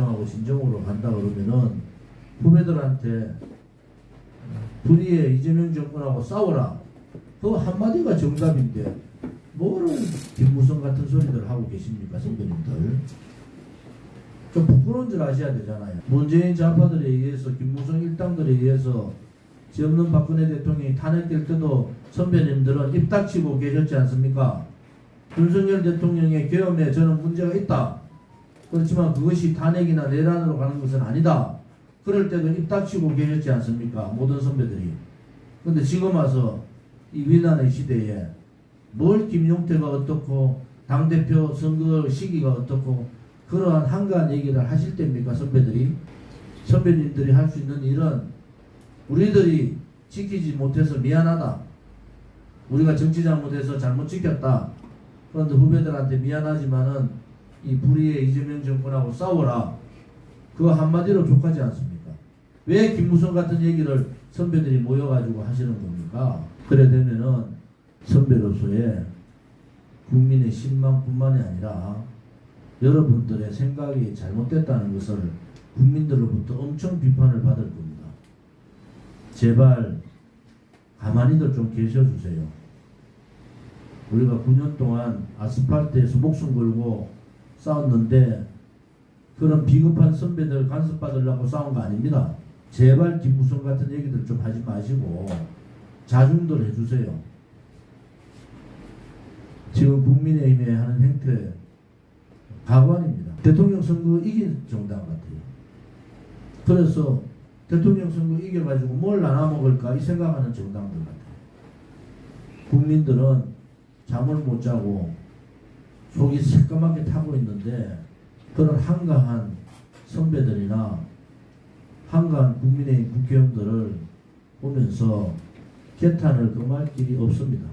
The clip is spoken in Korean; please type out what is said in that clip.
결정하고 진정으로 간다 그러면은 후배들한테 불의의 이재명 정권하고 싸워라. 그 한마디가 정답인데 뭐를 김무성 같은 소리들 하고 계십니까 선배님들? 좀 부끄러운 줄 아셔야 되잖아요. 문재인 좌파들에 의해서 김무성 일당들에 의해서 지 없는 박근혜 대통령이 탄핵될 때도 선배님들은 입 닥치고 계셨지 않습니까? 윤석열 대통령의 계엄에 저는 문제가 있다. 그렇지만 그것이 탄핵이나 내란으로 가는 것은 아니다. 그럴 때도 입 닥치고 계셨지 않습니까? 모든 선배들이. 근데 지금 와서 이 위난의 시대에 뭘 김용태가 어떻고 당대표 선거 시기가 어떻고 그러한 한가한 얘기를 하실 때입니까 선배들이? 선배님들이 할 수 있는 일은 우리들이 지키지 못해서 미안하다. 우리가 정치 잘못해서 잘못 지켰다. 그런데 후배들한테 미안하지만은 이 불의의 이재명 정권하고 싸워라. 그거 한마디로 족하지 않습니까? 왜 김무성 같은 얘기를 선배들이 모여가지고 하시는 겁니까? 그래 되면은 선배로서의 국민의 신망뿐만이 아니라 여러분들의 생각이 잘못됐다는 것을 국민들로부터 엄청 비판을 받을 겁니다. 제발 가만히들 좀 계셔주세요. 우리가 9년 동안 아스팔트에서 목숨 걸고 싸웠는데 그런 비겁한 선배들 간섭 받으려고 싸운 거 아닙니다. 제발 김무성 같은 얘기들 좀 하지 마시고 자중들 해주세요. 지금 국민의힘에 하는 행태 가관입니다. 대통령 선거 이긴 정당 같아요. 그래서 대통령 선거 이겨가지고 뭘 나눠 먹을까 이 생각하는 정당들 같아요. 국민들은 잠을 못 자고 속이 새까맣게 타고 있는데 그런 한가한 선배들이나 한가한 국민의 국회의원들을 보면서 개탄을 금할 길이 없습니다.